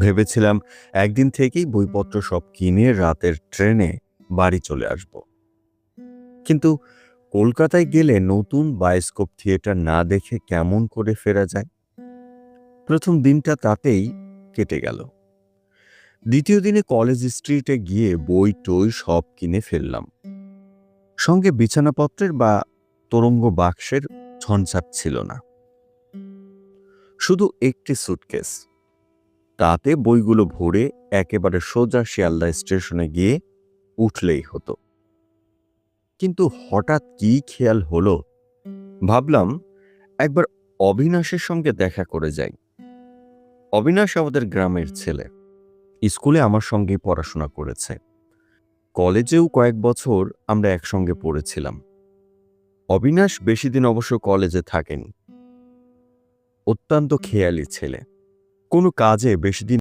ভেবেছিলাম একদিন থেকেই বইপত্র সব কিনে রাতের ট্রেনে বাড়ি চলে আসব। কিন্তু কলকাতায় গেলে নতুন বায়োস্কোপ থিয়েটার না দেখে কেমন করে ফেরা যায়? প্রথম দিনটা তাতেই কেটে গেল। দ্বিতীয় দিনে কলেজ স্ট্রিটে গিয়ে বই টই সব কিনে ফেললাম। সঙ্গে বিছানাপত্রের বা তরঙ্গ বাক্সের ঝঞ্ঝাট ছিল না। শুধু একটি সুটকেস। তাতে বইগুলো ভরে একেবারে সোজা শিয়ালদা স্টেশনে গিয়ে উঠলেই হতো। কিন্তু হঠাৎ কি খেয়াল হলো? ভাবলাম একবার অবিনাশের সঙ্গে দেখা করে যাই। অবিনাশ আমাদের গ্রামের ছেলে। স্কুলে আমার সঙ্গে পড়াশোনা করেছে। কলেজেও কয়েক বছর আমরা একসঙ্গে পড়েছিলাম। অবিনাশ বেশি দিন অবশ্য কলেজে থাকেনি। অত্যন্ত খেয়ালি ছেলে। কোনো কাজে বেশি দিন